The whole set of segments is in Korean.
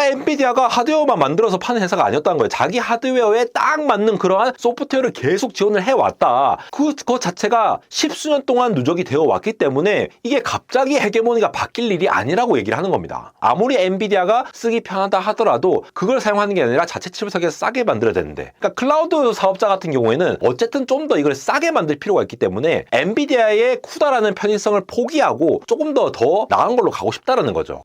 그러니까 엔비디아가 하드웨어만 만들어서 파는 회사가 아니었다는 거예요. 자기 하드웨어에 딱 맞는 그러한 소프트웨어를 계속 지원을 해왔다. 그, 그 자체가 십수년 동안 누적이 되어 왔기 때문에 이게 갑자기 헤게모니가 바뀔 일이 아니라고 얘기를 하는 겁니다. 아무리 엔비디아가 쓰기 편하다 하더라도 그걸 사용하는 게 아니라 자체 칩을 사기에서 싸게 만들어야 되는데 그러니까 클라우드 사업자 같은 경우에는 어쨌든 좀 더 이걸 싸게 만들 필요가 있기 때문에 엔비디아의 쿠다라는 편의성을 포기하고 조금 더더 나은 걸로 가고 싶다라는 거죠.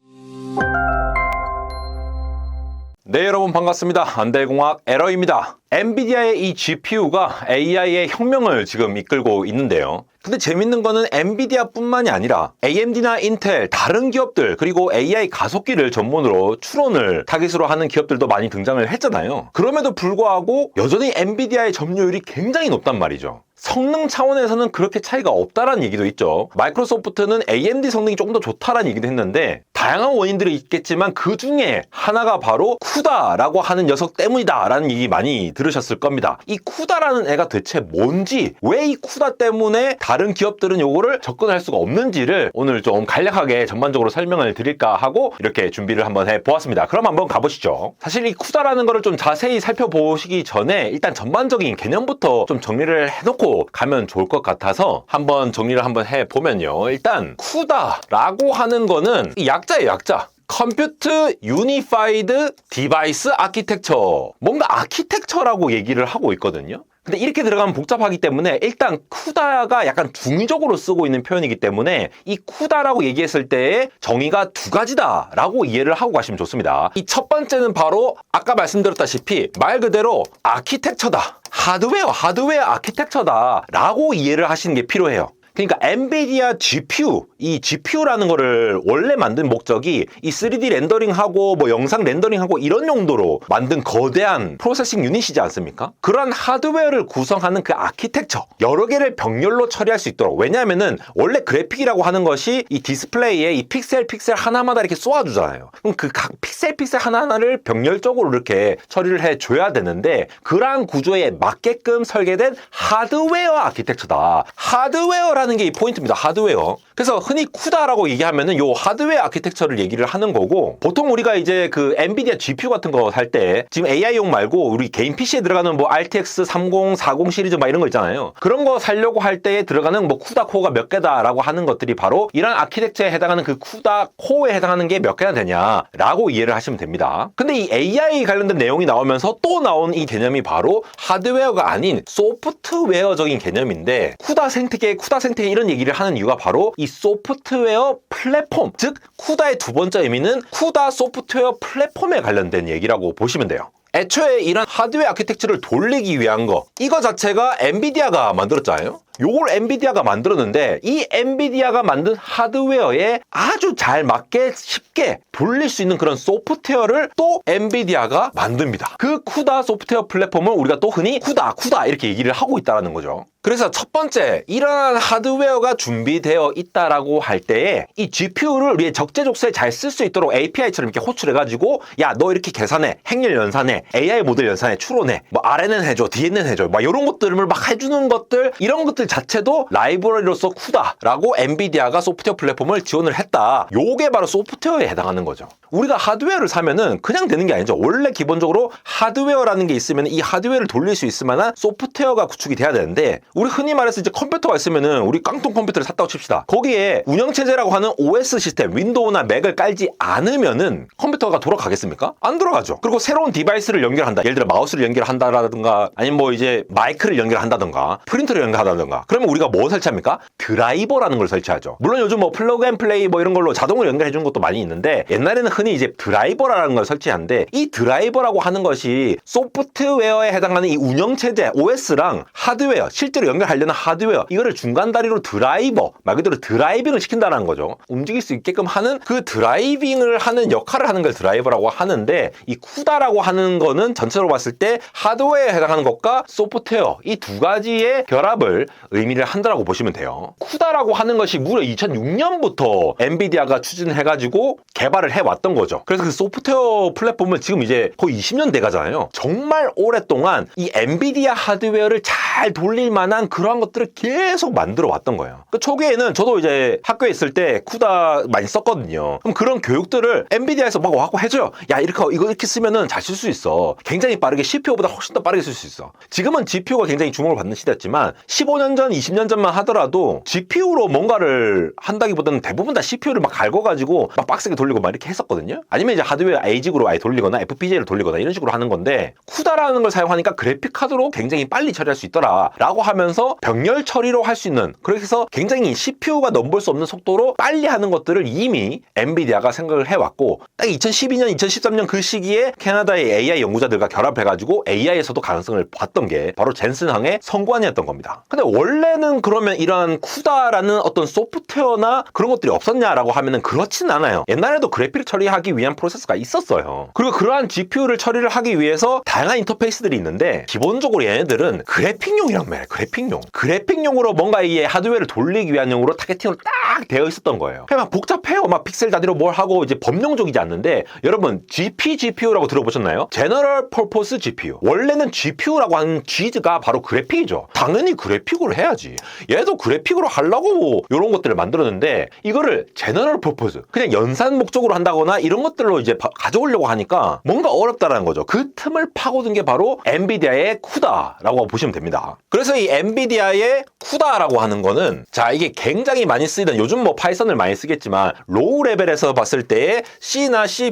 네 여러분 반갑습니다. 안대공학 에러입니다. 엔비디아의 이 GPU가 AI의 혁명을 지금 이끌고 있는데요. 근데 재밌는 거는 엔비디아뿐만이 아니라 AMD나 인텔 다른 기업들 그리고 AI 가속기를 전문으로 추론을 타깃으로 하는 기업들도 많이 등장을 했잖아요. 그럼에도 불구하고 여전히 엔비디아의 점유율이 굉장히 높단 말이죠. 성능 차원에서는 그렇게 차이가 없다라는 얘기도 있죠. 마이크로소프트는 AMD 성능이 조금 더 좋다라는 얘기도 했는데 다양한 원인들이 있겠지만 그 중에 하나가 바로 쿠다라고 하는 녀석 때문이다라는 얘기 많이 들으셨을 겁니다. 이 쿠다라는 애가 대체 뭔지 왜 이 쿠다 때문에 다른 기업들은 요거를 접근할 수가 없는지를 오늘 좀 간략하게 전반적으로 설명을 드릴까 하고 이렇게 준비를 한번 해 보았습니다. 그럼 한번 가보시죠. 사실 이 쿠다라는 거를 좀 자세히 살펴보시기 전에 일단 전반적인 개념부터 좀 정리를 해놓고 가면 좋을 것 같아서 한번 정리를 한번 해 보면요. 일단 쿠다라고 하는 거는 이 약자예요, 약자. 컴퓨터 유니파이드 디바이스 아키텍처. 뭔가 아키텍처라고 얘기를 하고 있거든요. 근데 이렇게 들어가면 복잡하기 때문에 일단 쿠다가 약간 중의적으로 쓰고 있는 표현이기 때문에 이 쿠다라고 얘기했을 때의 정의가 두 가지다라고 이해를 하고 가시면 좋습니다. 이 첫 번째는 바로 아까 말씀드렸다시피 말 그대로 아키텍처다. 하드웨어, 하드웨어 아키텍처다라고 이해를 하시는 게 필요해요. 그러니까 엔비디아 GPU, 이 GPU라는 거를 원래 만든 목적이 이 3D 렌더링하고 뭐 영상 렌더링하고 이런 용도로 만든 거대한 프로세싱 유닛이지 않습니까? 그런 하드웨어를 구성하는 그 아키텍처 여러 개를 병렬로 처리할 수 있도록 왜냐하면은 원래 그래픽이라고 하는 것이 이 디스플레이에 이 픽셀 픽셀 하나마다 이렇게 쏘아주잖아요. 그럼 그 각 픽셀 픽셀 하나하나를 병렬적으로 이렇게 처리를 해줘야 되는데 그러한 구조에 맞게끔 설계된 하드웨어 아키텍처다. 하드웨어라는 게 이 포인트입니다. 하드웨어. 그래서 흔히 쿠다라고 얘기하면은 요 하드웨어 아키텍처를 얘기를 하는 거고 보통 우리가 이제 그 엔비디아 GPU 같은 거 살 때 지금 AI용 말고 우리 개인 PC에 들어가는 뭐 RTX 3040 시리즈 막 이런 거 있잖아요. 그런 거 살려고 할 때에 들어가는 뭐 쿠다 코어가 몇 개다라고 하는 것들이 바로 이런 아키텍처에 해당하는 그 쿠다 코어에 해당하는 게 몇 개나 되냐라고 이해를 하시면 됩니다. 근데 이 AI 관련된 내용이 나오면서 또 나온 이 개념이 바로 하드웨어가 아닌 소프트웨어적인 개념인데 쿠다 생태계, 쿠다 생태계 이런 얘기를 하는 이유가 바로 이 소프트웨어 플랫폼, 즉 쿠다의 두 번째 의미는 쿠다 소프트웨어 플랫폼에 관련된 얘기라고 보시면 돼요. 애초에 이런 하드웨어 아키텍처를 돌리기 위한 거 이거 자체가 엔비디아가 만들었잖아요. 요걸 엔비디아가 만들었는데 이 엔비디아가 만든 하드웨어에 아주 잘 맞게 쉽게 돌릴 수 있는 그런 소프트웨어를 또 엔비디아가 만듭니다. 그 쿠다 소프트웨어 플랫폼을 우리가 또 흔히 쿠다 쿠다 이렇게 얘기를 하고 있다는 거죠. 그래서 첫 번째 이러한 하드웨어가 준비되어 있다라고 할 때에 이 GPU를 우리의 적재적소에 잘 쓸 수 있도록 API처럼 이렇게 호출해가지고 야 너 이렇게 계산해. 행렬 연산해. AI 모델 연산해. 추론해. 뭐 RNN 해줘. DNN 해줘. 막 이런 것들을 막 해주는 것들 이런 것들 자체도 라이브러리로서 쿠다라고 엔비디아가 소프트웨어 플랫폼을 지원을 했다. 요게 바로 소프트웨어에 해당하는 거죠. 우리가 하드웨어를 사면은 그냥 되는 게 아니죠. 원래 기본적으로 하드웨어라는 게 있으면 이 하드웨어를 돌릴 수 있을 만한 소프트웨어가 구축이 돼야 되는데 우리 흔히 말해서 이제 컴퓨터가 있으면은 우리 깡통 컴퓨터를 샀다고 칩시다. 거기에 운영체제라고 하는 OS 시스템, 윈도우나 맥을 깔지 않으면은 컴퓨터가 돌아가겠습니까? 안 돌아가죠. 그리고 새로운 디바이스를 연결한다. 예를 들어 마우스를 연결한다라든가 아니면 뭐 이제 마이크를 연결한다든가 프린터를 연결한다든가 그러면 우리가 뭐 설치합니까? 드라이버라는 걸 설치하죠. 물론 요즘 뭐 플러그 앤 플레이 뭐 이런 걸로 자동으로 연결해 주는 것도 많이 있는데 옛날에는 흔히 이제 드라이버라는 걸 설치하는데 이 드라이버라고 하는 것이 소프트웨어에 해당하는 이 운영체제 OS랑 하드웨어 실제로 연결하려는 하드웨어 이거를 중간 다리로 드라이버 말 그대로 드라이빙을 시킨다는 거죠. 움직일 수 있게끔 하는 그 드라이빙을 하는 역할을 하는 걸 드라이버라고 하는데 이 쿠다라고 하는 거는 전체로 봤을 때 하드웨어에 해당하는 것과 소프트웨어 이 두 가지의 결합을 의미를 한다라고 보시면 돼요. 쿠다라고 하는 것이 무려 2006년부터 엔비디아가 추진해가지고 개발을 해왔다. 왔던 거죠. 그래서 그 소프트웨어 플랫폼은 지금 이제 거의 20년 돼 가잖아요. 정말 오랫동안 이 엔비디아 하드웨어를 잘 돌릴 만한 그러한 것들을 계속 만들어 왔던 거예요. 그 초기에는 저도 이제 학교에 있을 때 쿠다 많이 썼거든요. 그럼 그런 교육들을 엔비디아에서 막 와고 해줘요. 야 이렇게 이거 이렇게 쓰면은 잘 쓸 수 있어. 굉장히 빠르게 CPU보다 훨씬 더 빠르게 쓸 수 있어. 지금은 GPU가 굉장히 주목을 받는 시대였지만 15년 전, 20년 전만 하더라도 GPU로 뭔가를 한다기보다는 대부분 다 CPU를 막 갈궈가지고 막 빡세게 돌리고 막 이렇게 했었거든요. 아니면 이제 하드웨어 에이직으로 아예 돌리거나 FPGA를 돌리거나 이런 식으로 하는 건데 쿠다라는 걸 사용하니까 그래픽 카드로 굉장히 빨리 처리할 수 있더라라고 하면서 병렬 처리로 할 수 있는 그래서 굉장히 CPU가 넘볼 수 없는 속도로 빨리 하는 것들을 이미 엔비디아가 생각을 해왔고 딱 2012년, 2013년 그 시기에 캐나다의 AI 연구자들과 결합해가지고 AI에서도 가능성을 봤던 게 바로 젠슨항의 성관이었던 겁니다. 근데 원래는 그러면 이런 쿠다라는 어떤 소프트웨어나 그런 것들이 없었냐라고 하면은 그렇진 않아요. 옛날에도 그래픽 처리 하기 위한 프로세스가 있었어요. 그리고 그러한 GPU를 처리를 하기 위해서 다양한 인터페이스들이 있는데 기본적으로 얘네들은 그래픽용이란 말이에요. 그래픽용. 그래픽용으로 뭔가 이 하드웨어를 돌리기 위한 용으로 타겟팅으로 딱 되어 있었던 거예요. 그냥 막 복잡해요. 막 픽셀 단위로 뭘 하고 이제 범용적이지 않는데 여러분 GPGPU라고 들어보셨나요? General Purpose GPU. 원래는 GPU라고 하는 G가 바로 그래픽이죠. 당연히 그래픽으로 해야지. 얘도 그래픽으로 하려고 이런 것들을 만들었는데 이거를 General Purpose 그냥 연산 목적으로 한다거나 이런 것들로 이제 바- 가져오려고 하니까 뭔가 어렵다라는 거죠. 그 틈을 파고든 게 바로 엔비디아의 쿠다라고 보시면 됩니다. 그래서 이 엔비디아의 쿠다라고 하는 거는 자 이게 굉장히 많이 쓰이던 요즘 뭐 파이썬을 많이 쓰겠지만 로우 레벨에서 봤을 때의 C나 C++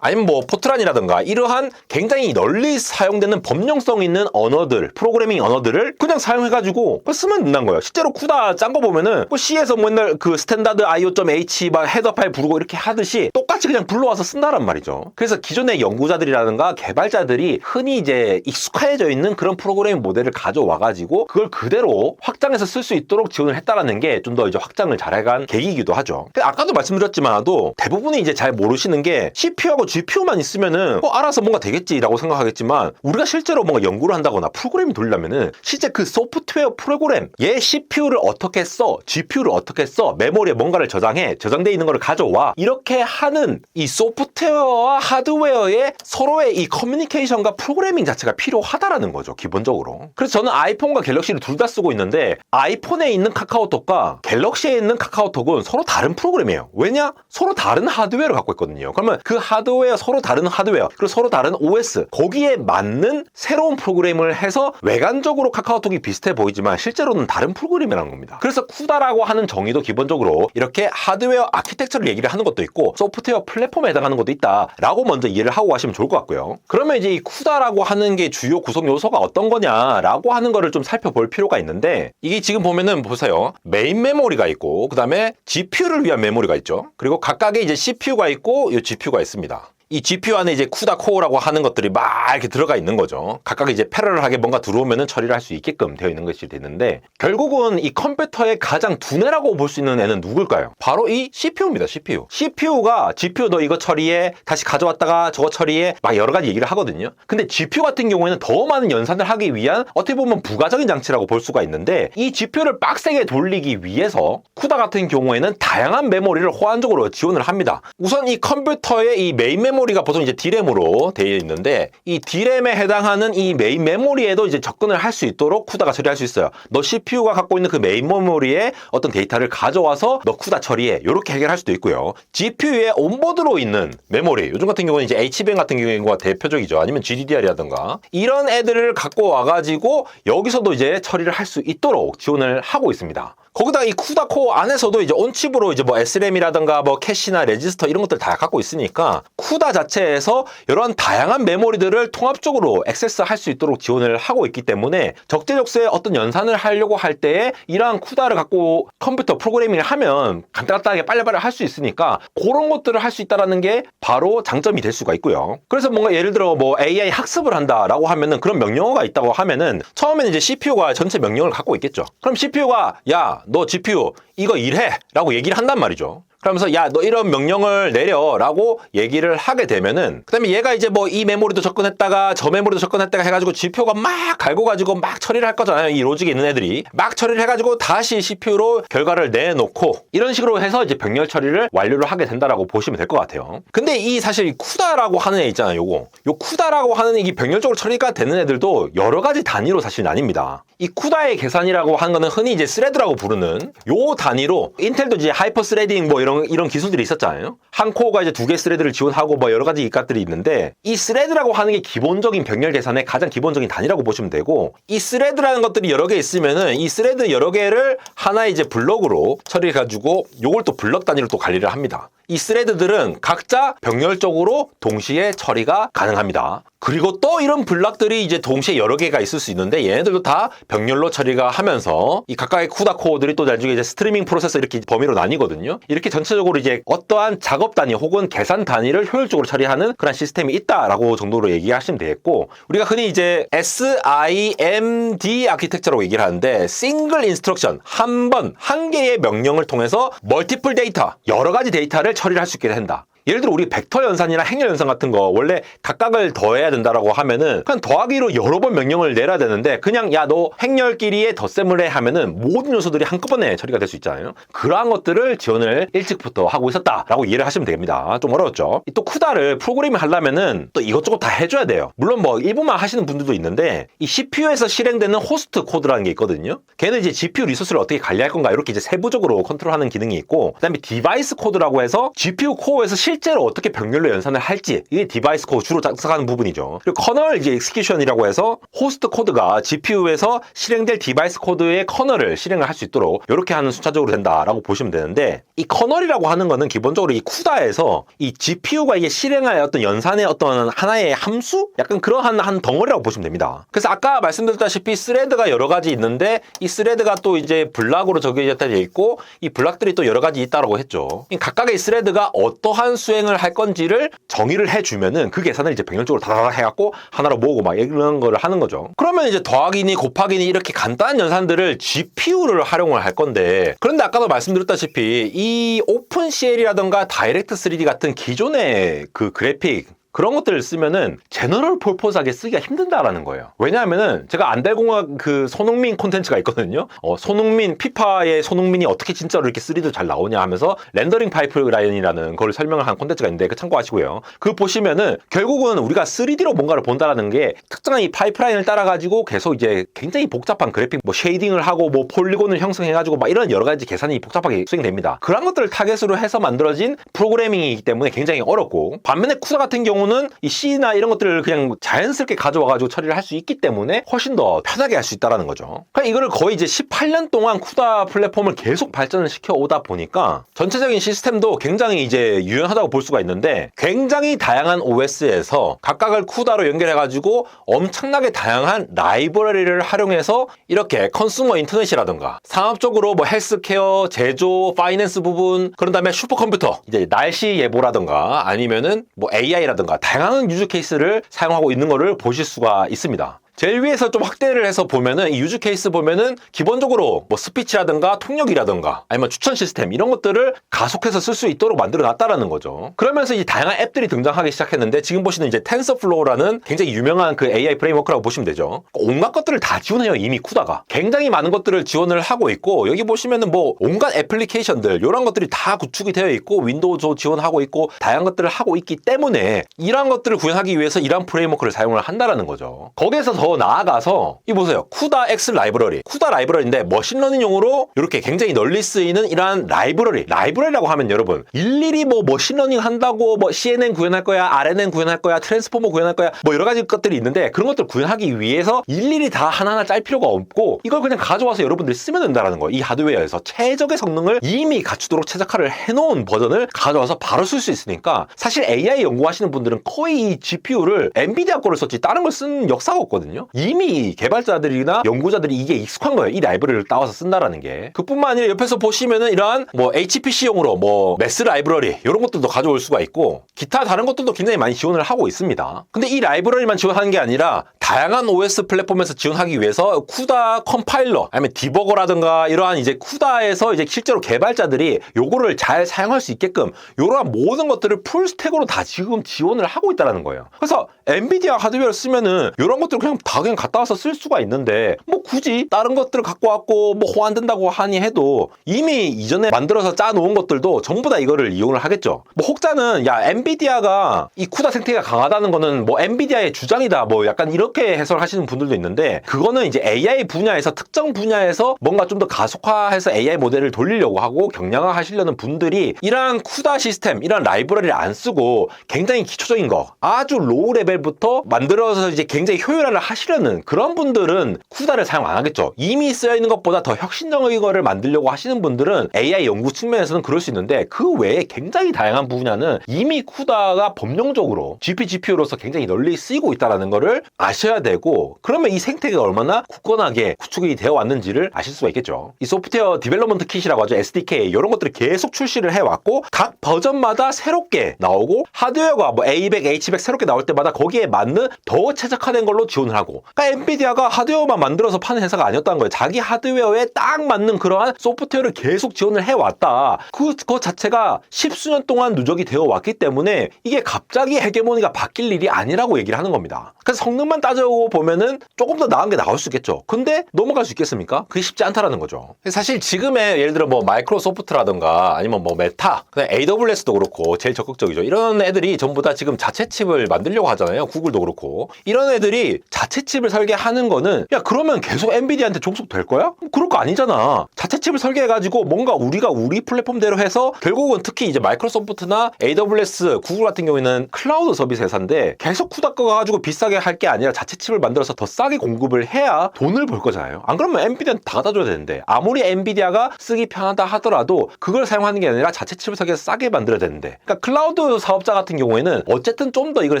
아니면 뭐 포트란이라든가 이러한 굉장히 널리 사용되는 법령성 있는 언어들 프로그래밍 언어들을 그냥 사용해가지고 쓰면 된다는 거예요. 실제로 쿠다 짠 거 보면은 뭐 C에서 맨날 그 스탠다드 io.h 막 헤더 파일 부르고 이렇게 하듯이 똑같이 그냥 불러와서 쓴다란 말이죠. 그래서 기존의 연구자들이라든가 개발자들이 흔히 이제 익숙해져 있는 그런 프로그래밍 모델을 가져와가지고 그걸 그대로 확장해서 쓸 수 있도록 지원을 했다라는 게 좀 더 이제 확장을 잘해간 계기이기도 하죠. 근데 아까도 말씀드렸지만도 대부분이 이제 잘 모르시는 게 CPU하고 GPU만 있으면은 뭐 알아서 뭔가 되겠지라고 생각하겠지만 우리가 실제로 뭔가 연구를 한다거나 프로그램이 돌리려면은 실제 그 소프트웨어 프로그램 얘 CPU를 어떻게 써 GPU를 어떻게 써 메모리에 뭔가를 저장해 저장돼 있는 거를 가져와 이렇게 하는 이 소프트웨어와 하드웨어의 서로의 이 커뮤니케이션과 프로그래밍 자체가 필요하다라는 거죠 기본적으로. 그래서 저는 아이폰과 갤럭시를 둘 다 쓰고 있는데 아이폰에 있는 카카오톡과 갤럭시에 있는 카카오톡은 서로 다른 프로그램이에요. 왜냐? 서로 다른 하드웨어를 갖고 있거든요. 그러면 그 하드웨어 서로 다른 하드웨어 그리고 서로 다른 OS 거기에 맞는 새로운 프로그램을 해서 외관적으로 카카오톡이 비슷해 보이지만 실제로는 다른 프로그램이라는 겁니다. 그래서 쿠다라고 하는 정의도 기본적으로 이렇게 하드웨어 아키텍처를 얘기를 하는 것도 있고 소프트웨어 플랫폼에 해당하는 것도 있다라고 먼저 이해를 하고 가시면 좋을 것 같고요. 그러면 이제 이 쿠다라고 하는 게 주요 구성 요소가 어떤 거냐라고 하는 거를 좀 살펴볼 필요가 있는데 이게 지금 보면은 보세요. 메인 메모리가 있고 그 다음에 GPU를 위한 메모리가 있죠. 그리고 각각의 이제 CPU가 있고 이 GPU가 있습니다 이 GPU 안에 이제 쿠다 코어라고 하는 것들이 막 이렇게 들어가 있는 거죠. 각각 이제 패러럴하게 뭔가 들어오면은 처리를 할 수 있게끔 되어 있는 것이 되는데 결국은 이 컴퓨터의 가장 두뇌라고 볼 수 있는 애는 누굴까요? 바로 이 CPU입니다. CPU. CPU가 GPU 너 이거 처리해 다시 가져왔다가 저거 처리해 막 여러 가지 얘기를 하거든요. 근데 GPU 같은 경우에는 더 많은 연산을 하기 위한 어떻게 보면 부가적인 장치라고 볼 수가 있는데 이 GPU를 빡세게 돌리기 위해서 쿠다 같은 경우에는 다양한 메모리를 호환적으로 지원을 합니다. 우선 이 컴퓨터의 이 메인 메모리 가 보통 이제 D램으로 되어 있는데 이 D램에 해당하는 이 메인 메모리에도 이제 접근을 할 수 있도록 쿠다가 처리할 수 있어요. 너 CPU가 갖고 있는 그 메인 메모리에 어떤 데이터를 가져와서 너 쿠다 처리해. 이렇게 해결할 수도 있고요. GPU에 온보드로 있는 메모리. 요즘 같은 경우는 이제 HBM 같은 경우가 대표적이죠. 아니면 GDDR이라든가 이런 애들을 갖고 와가지고 여기서도 이제 처리를 할 수 있도록 지원을 하고 있습니다. 거기다 이 쿠다 코어 안에서도 이제 온칩으로 이제 뭐 SRAM이라든가 뭐 캐시나 레지스터 이런 것들 다 갖고 있으니까 쿠다 자체에서 이런 다양한 메모리들을 통합적으로 액세스할 수 있도록 지원을 하고 있기 때문에 적재적소에 어떤 연산을 하려고 할 때에 이러한 쿠다를 갖고 컴퓨터 프로그래밍을 하면 간단하게 빨리빨리 할 수 있으니까 그런 것들을 할 수 있다라는 게 바로 장점이 될 수가 있고요. 그래서 뭔가 예를 들어 뭐 AI 학습을 한다라고 하면은 그런 명령어가 있다고 하면은 처음에는 이제 CPU가 전체 명령을 갖고 있겠죠. 그럼 CPU가 야 너 GPU 이거 일해 라고 얘기를 한단 말이죠. 그러면서 야 너 이런 명령을 내려라고 얘기를 하게 되면은 그다음에 얘가 이제 뭐 이 메모리도 접근했다가 저 메모리도 접근했다가 해가지고 GPU가 막 갈고 가지고 막 처리를 할 거잖아요. 이 로직에 있는 애들이 막 처리를 해가지고 다시 CPU로 결과를 내놓고 이런 식으로 해서 이제 병렬 처리를 완료를 하게 된다라고 보시면 될 것 같아요. 근데 이 사실 이 쿠다라고 하는 애 있잖아요. 요거 요 쿠다라고 하는 이 병렬적으로 처리가 되는 애들도 여러 가지 단위로 사실 나뉩니다. 이 쿠다의 계산이라고 하는 거는 흔히 이제 스레드라고 부르는 요 단위로 인텔도 이제 하이퍼 스레딩 뭐 이런 이런 기술들이 있었잖아요. 한 코어가 이제 두 개 스레드를 지원하고 뭐 여러 가지 이값들이 있는데 이 스레드라고 하는 게 기본적인 병렬 계산의 가장 기본적인 단위라고 보시면 되고 이 스레드라는 것들이 여러 개 있으면은 이 스레드 여러 개를 하나의 이제 블럭으로 처리해 가지고 요걸 또 블럭 단위로 또 관리를 합니다. 이 스레드들은 각자 병렬적으로 동시에 처리가 가능합니다. 그리고 또 이런 블락들이 이제 동시에 여러 개가 있을 수 있는데 얘네들도 다 병렬로 처리가 하면서 이 각각의 쿠다 코어들이 또 나중에 이제 스트리밍 프로세서 이렇게 범위로 나뉘거든요. 이렇게 전체적으로 이제 어떠한 작업 단위 혹은 계산 단위를 효율적으로 처리하는 그런 시스템이 있다라고 정도로 얘기하시면 되겠고 우리가 흔히 이제 SIMD 아키텍처라고 얘기를 하는데 싱글 인스트럭션 한 번 한 개의 명령을 통해서 멀티플 데이터 여러 가지 데이터를 처리를 할 수 있게 된다. 예를 들어 우리 벡터 연산이나 행렬 연산 같은 거 원래 각각을 더해야 된다라고 하면은 그냥 더하기로 여러 번 명령을 내려야 되는데 그냥 야 너 행렬끼리의 덧셈을 해 하면은 모든 요소들이 한꺼번에 처리가 될 수 있잖아요. 그러한 것들을 지원을 일찍부터 하고 있었다라고 이해를 하시면 됩니다. 좀 어려웠죠. 또 쿠다를 프로그래밍 하려면은 또 이것저것 다 해줘야 돼요. 물론 뭐 일부만 하시는 분들도 있는데 이 CPU에서 실행되는 호스트 코드라는 게 있거든요. 걔는 이제 GPU 리소스를 어떻게 관리할 건가 이렇게 이제 세부적으로 컨트롤하는 기능이 있고 그다음에 디바이스 코드라고 해서 GPU 코어에서 실 제로 어떻게 병렬로 연산을 할지 이게 디바이스 코드 주로 작성하는 부분이죠. 그리고 커널 이제 엑스큐션이라고 해서 호스트 코드가 GPU에서 실행될 디바이스 코드의 커널을 실행을 할 수 있도록 이렇게 하는 순차적으로 된다라고 보시면 되는데 이 커널이라고 하는 거는 기본적으로 이 쿠다에서 이 GPU가 이게 실행할 어떤 연산의 어떤 하나의 함수 약간 그러한 한 덩어리라고 보시면 됩니다. 그래서 아까 말씀드렸다시피 스레드가 여러 가지 있는데 이 스레드가 또 이제 블락으로 적용되어 있고 이 블락들이 또 여러 가지 있다라고 했죠. 이 각각의 스레드가 어떠한 수행을 할 건지를 정의를 해주면은 그 계산을 이제 병렬적으로 다다다 해갖고 하나로 모으고 막 이런 거를 하는 거죠. 그러면 이제 더하기니 곱하기니 이렇게 간단한 연산들을 GPU를 활용을 할 건데 그런데 아까도 말씀드렸다시피 이 오픈CL이라던가 다이렉트 3D 같은 기존의 그 그래픽 그런 것들을 쓰면은 제너럴 폴포스하게 쓰기가 힘든다라는 거예요. 왜냐하면은 제가 안달공학 그 손흥민 콘텐츠가 있거든요. 어, 손흥민 피파의 손흥민이 어떻게 진짜로 이렇게 3D로 잘 나오냐 하면서 렌더링 파이프라인이라는 걸 설명을 한 콘텐츠가 있는데 그 참고하시고요. 그 보시면은 결국은 우리가 3D로 뭔가를 본다라는 게 특정한 이 파이프라인을 따라 가지고 계속 이제 굉장히 복잡한 그래픽 뭐 쉐이딩을 하고 뭐 폴리곤을 형성해 가지고 막 이런 여러 가지 계산이 복잡하게 수행됩니다. 그런 것들을 타겟으로 해서 만들어진 프로그래밍이기 때문에 굉장히 어렵고 반면에 쿠사 같은 경우 경우는 이 C나 이런 것들을 그냥 자연스럽게 가져와가지고 처리를 할 수 있기 때문에 훨씬 더 편하게 할 수 있다라는 거죠. 그러니까 이거를 거의 이제 18년 동안 쿠다 플랫폼을 계속 발전을 시켜 오다 보니까 전체적인 시스템도 굉장히 이제 유연하다고 볼 수가 있는데 굉장히 다양한 OS에서 각각을 쿠다로 연결해가지고 엄청나게 다양한 라이브러리를 활용해서 이렇게 컨슈머 인터넷이라든가 상업적으로 뭐 헬스케어, 제조, 파이낸스 부분 그런 다음에 슈퍼컴퓨터 이제 날씨 예보라든가 아니면은 뭐 AI라든가 다양한 유즈 케이스를 사용하고 있는 것을 보실 수가 있습니다. 제일 위에서 좀 확대를 해서 보면은 이 유즈 케이스 보면은 기본적으로 뭐 스피치라든가 통역이라든가 아니면 추천 시스템 이런 것들을 가속해서 쓸 수 있도록 만들어 놨다라는 거죠. 그러면서 이 다양한 앱들이 등장하기 시작했는데 지금 보시는 이제 텐서플로우라는 굉장히 유명한 그 AI 프레임워크라고 보시면 되죠. 온갖 것들을 다 지원해요 이미 쿠다가. 굉장히 많은 것들을 지원을 하고 있고 여기 보시면은 뭐 온갖 애플리케이션들 이런 것들이 다 구축이 되어 있고 윈도우도 지원하고 있고 다양한 것들을 하고 있기 때문에 이러한 것들을 구현하기 위해서 이러한 프레임워크를 사용을 한다라는 거죠. 거기에서 더 나아가서 이 보세요. 쿠다 X 라이브러리. 쿠다 라이브러리인데 머신러닝용으로 이렇게 굉장히 널리 쓰이는 이러한 라이브러리. 라이브러리라고 하면 여러분 일일이 뭐 머신러닝 한다고 뭐 CNN 구현할 거야, RNN 구현할 거야, 트랜스포머 구현할 거야 뭐 여러 가지 것들이 있는데 그런 것들 구현하기 위해서 일일이 다 하나하나 짤 필요가 없고 이걸 그냥 가져와서 여러분들이 쓰면 된다라는 거예요. 이 하드웨어에서 최적의 성능을 이미 갖추도록 최적화를 해놓은 버전을 가져와서 바로 쓸 수 있으니까 사실 AI 연구하시는 분들은 거의 이 GPU를 엔비디아 거를 썼지 다른 걸 쓴 역사가 없거든요. 있거든요. 이미 개발자들이나 연구자들이 이게 익숙한 거예요. 이 라이브러리를 따와서 쓴다라는 게. 그뿐만 아니라 옆에서 보시면은 이러한 뭐 HPC용으로 뭐 메스 라이브러리 이런 것들도 가져올 수가 있고 기타 다른 것들도 굉장히 많이 지원을 하고 있습니다. 근데 이 라이브러리만 지원하는 게 아니라 다양한 OS 플랫폼에서 지원하기 위해서 쿠다 컴파일러 아니면 디버거라든가 이러한 이제 쿠다에서 이제 실제로 개발자들이 요거를 잘 사용할 수 있게끔 이러한 모든 것들을 풀 스택으로 다 지금 지원을 하고 있다는 거예요. 그래서 엔비디아 하드웨어를 쓰면은 이런 것들을 그냥 다 그냥 갖다 와서 쓸 수가 있는데 뭐 굳이 다른 것들을 갖고 왔고 뭐 호환된다고 하니 해도 이미 이전에 만들어서 짜놓은 것들도 전부 다 이거를 이용을 하겠죠. 뭐 혹자는 야 엔비디아가 이 쿠다 생태계가 강하다는 거는 뭐 엔비디아의 주장이다 뭐 약간 이렇게 해설하시는 분들도 있는데 그거는 이제 AI 분야에서 특정 분야에서 뭔가 좀 더 가속화해서 AI 모델을 돌리려고 하고 경량화 하시려는 분들이 이러한 쿠다 시스템 이런 라이브러리를 안 쓰고 굉장히 기초적인 거 아주 로우 레벨부터 만들어서 이제 굉장히 효율화를 하시려는 그런 분들은 쿠다를 사용 안 하겠죠. 이미 쓰여 있는 것보다 더 혁신적인 거를 만들려고 하시는 분들은 AI 연구 측면에서는 그럴 수 있는데 그 외에 굉장히 다양한 분야는 이미 쿠다가 법령적으로 GP, GPU로서 굉장히 널리 쓰이고 있다는 거를 아셔야 되고 그러면 이 생태계가 얼마나 굳건하게 구축이 되어 왔는지를 아실 수가 있겠죠. 이 소프트웨어 디벨로먼트 킷이라고 하죠. SDK 이런 것들을 계속 출시를 해왔고 각 버전마다 새롭게 나오고 하드웨어가 뭐 A100, H100 새롭게 나올 때마다 거기에 맞는 더 최적화된 걸로 지원을 하고 그러니까 엔비디아가 하드웨어만 만들어서 파는 회사가 아니었다는 거예요. 자기 하드웨어에 딱 맞는 그러한 소프트웨어를 계속 지원을 해왔다. 그, 그 자체가 십수년 동안 누적이 되어 왔기 때문에 이게 갑자기 헤게모니가 바뀔 일이 아니라고 얘기를 하는 겁니다. 그래서 성능만 따져보고 보면은 조금 더 나은 게 나올 수 있겠죠. 근데 넘어갈 수 있겠습니까? 그게 쉽지 않다라는 거죠. 사실 지금의 예를 들어 뭐 마이크로소프트라든가 아니면 뭐 메타, AWS도 그렇고 제일 적극적이죠. 이런 애들이 전부 다 지금 자체 칩을 만들려고 하잖아요. 구글도 그렇고. 이런 애들이 자체 칩을 설계하는 거는 야 그러면 계속 엔비디아한테 종속될 거야? 그럴 거 아니잖아. 자체 칩을 설계해가지고 뭔가 우리가 우리 플랫폼대로 해서 결국은 특히 이제 마이크로소프트나 AWS, 구글 같은 경우에는 클라우드 서비스 회사인데 계속 쿠다 거 가지고 비싸게 할 게 아니라 자체 칩을 만들어서 더 싸게 공급을 해야 돈을 벌 거잖아요. 안 그러면 엔비디아는 다 갖다 줘야 되는데 아무리 엔비디아가 쓰기 편하다 하더라도 그걸 사용하는 게 아니라 자체 칩을 설계해서 싸게 만들어야 되는데 그러니까 클라우드 사업자 같은 경우에는 어쨌든 좀 더 이걸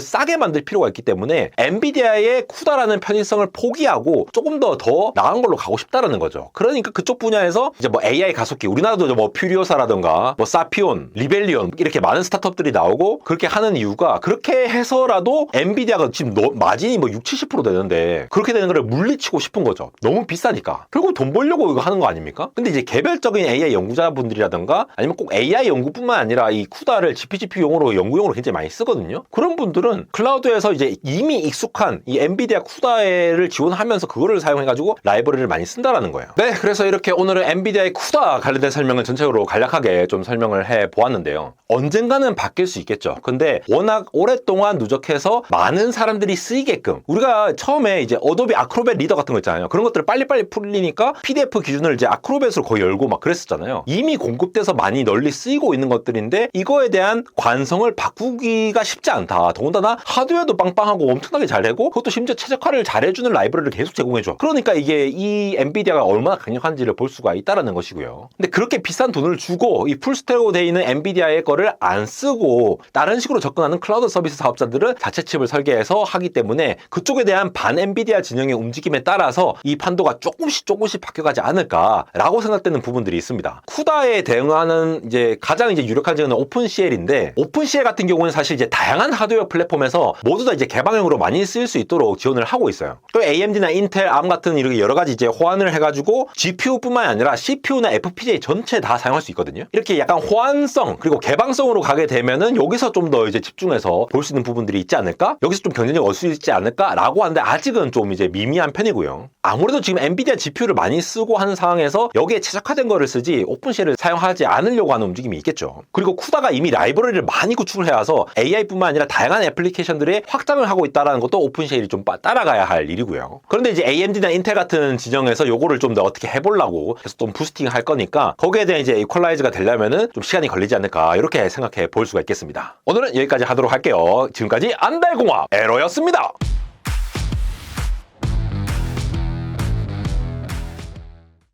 싸게 만들 필요가 있기 때문에 엔비디아의 쿠다 라는 편의성을 포기하고 조금 더 더 나은 걸로 가고 싶다라는 거죠. 그러니까 그쪽 분야에서 이제 뭐 AI 가속기 우리나라도 뭐 퓨리오사라든가 뭐 사피온, 리벨리온 이렇게 많은 스타트업들이 나오고 그렇게 하는 이유가 그렇게 해서라도 엔비디아가 지금 너- 마진이 뭐 6, 70% 되는데 그렇게 되는 거를 물리치고 싶은 거죠. 너무 비싸니까. 결국 돈 벌려고 이거 하는 거 아닙니까? 근데 이제 개별적인 AI 연구자분들이라든가 아니면 꼭 AI 연구뿐만 아니라 이 쿠다를 GPGP용으로 연구용으로 굉장히 많이 쓰거든요. 그런 분들은 클라우드에서 이제 이미 익숙한 이 엔비디아 쿠다를 지원하면서 그거를 사용해가지고 라이브러리를 많이 쓴다라는 거예요. 네, 그래서 이렇게 오늘은 엔비디아의 쿠다 관련된 설명을 전체적으로 간략하게 좀 설명을 해 보았는데요. 언젠가는 바뀔 수 있겠죠. 근데 워낙 오랫동안 누적해서 많은 사람들이 쓰이게끔 우리가 처음에 이제 어도비 아크로벳 리더 같은 거 있잖아요. 그런 것들을 빨리빨리 풀리니까 PDF 기준을 이제 아크로벳으로 거의 열고 막 그랬었잖아요. 이미 공급돼서 많이 널리 쓰이고 있는 것들인데 이거에 대한 관성을 바꾸기가 쉽지 않다. 더군다나 하드웨어도 빵빵하고 엄청나게 잘 되고 그것도 심지어 최적 화를 잘해주는 라이브러리를 계속 제공해줘. 그러니까 이게 이 엔비디아가 얼마나 강력한지를 볼 수가 있다라는 것이고요. 근데 그렇게 비싼 돈을 주고 이 풀스테로 돼 있는 엔비디아의 거를 안 쓰고 다른 식으로 접근하는 클라우드 서비스 사업자들은 자체 칩을 설계해서 하기 때문에 그쪽에 대한 반 엔비디아 진영의 움직임에 따라서 이 판도가 조금씩 조금씩 바뀌어가지 않을까라고 생각되는 부분들이 있습니다. 쿠다에 대응하는 이제 가장 이제 유력한 지는 오픈CL인데 오픈CL 같은 경우는 사실 이제 다양한 하드웨어 플랫폼에서 모두 다 이제 개방형으로 많이 쓰일 수 있도록 지원을 하고 있어요. 또 AMD나 인텔, ARM 같은 이렇게 여러 가지 이제 호환을 해가지고 GPU뿐만 아니라 CPU나 FPGA 전체 다 사용할 수 있거든요. 이렇게 약간 호환성 그리고 개방성으로 가게 되면은 여기서 좀 더 이제 집중해서 볼 수 있는 부분들이 있지 않을까? 여기서 좀 경쟁력 얻을 수 있지 않을까라고 하는데 아직은 좀 이제 미미한 편이고요. 아무래도 지금 엔비디아 GPU를 많이 쓰고 하는 상황에서 여기에 최적화된 거를 쓰지 오픈쉘을 사용하지 않으려고 하는 움직임이 있겠죠. 그리고 쿠다가 이미 라이브러리를 많이 구축을 해와서 AI뿐만 아니라 다양한 애플리케이션들의 확장을 하고 있다는 것도 오픈쉘이 좀 빠- 따 라가야 할 일이고요. 그런데 이제 AMD나 인텔 같은 지정에서 요거를 좀 더 어떻게 해보려고 계속 좀 부스팅 할 거니까 거기에 대한 이제 이퀄라이즈가 되려면은 좀 시간이 걸리지 않을까 이렇게 생각해 볼 수가 있겠습니다. 오늘은 여기까지 하도록 할게요. 지금까지 안달공학 에러였습니다.